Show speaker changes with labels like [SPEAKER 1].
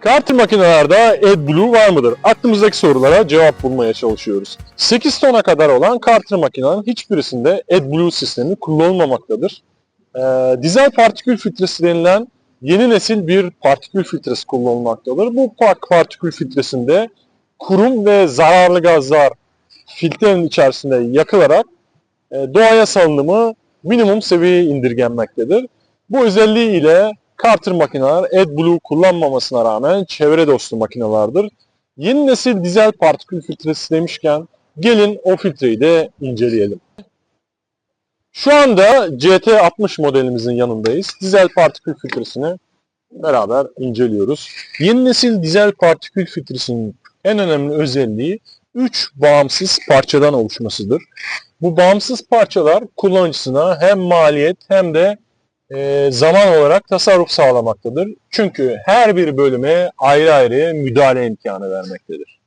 [SPEAKER 1] Kartı makinelerde AdBlue var mıdır? Aklımızdaki sorulara cevap bulmaya çalışıyoruz. 8 tona kadar olan kartı makinenin hiçbirisinde AdBlue sistemi kullanılmamaktadır. Ee, dizel partikül filtresi denilen yeni nesil bir partikül filtresi kullanılmaktadır. Bu par- partikül filtresinde kurum ve zararlı gazlar filtrenin içerisinde yakılarak e, doğaya salınımı minimum seviyeye indirgenmektedir. Bu özelliği ile Carter makineler AdBlue kullanmamasına rağmen çevre dostu makinelerdir. Yeni nesil dizel partikül filtresi demişken gelin o filtreyi de inceleyelim. Şu anda CT60 modelimizin yanındayız. Dizel partikül filtresini beraber inceliyoruz. Yeni nesil dizel partikül filtresinin en önemli özelliği 3 bağımsız parçadan oluşmasıdır. Bu bağımsız parçalar kullanıcısına hem maliyet hem de e, zaman olarak tasarruf sağlamaktadır. Çünkü her bir bölüme ayrı ayrı müdahale imkanı vermektedir.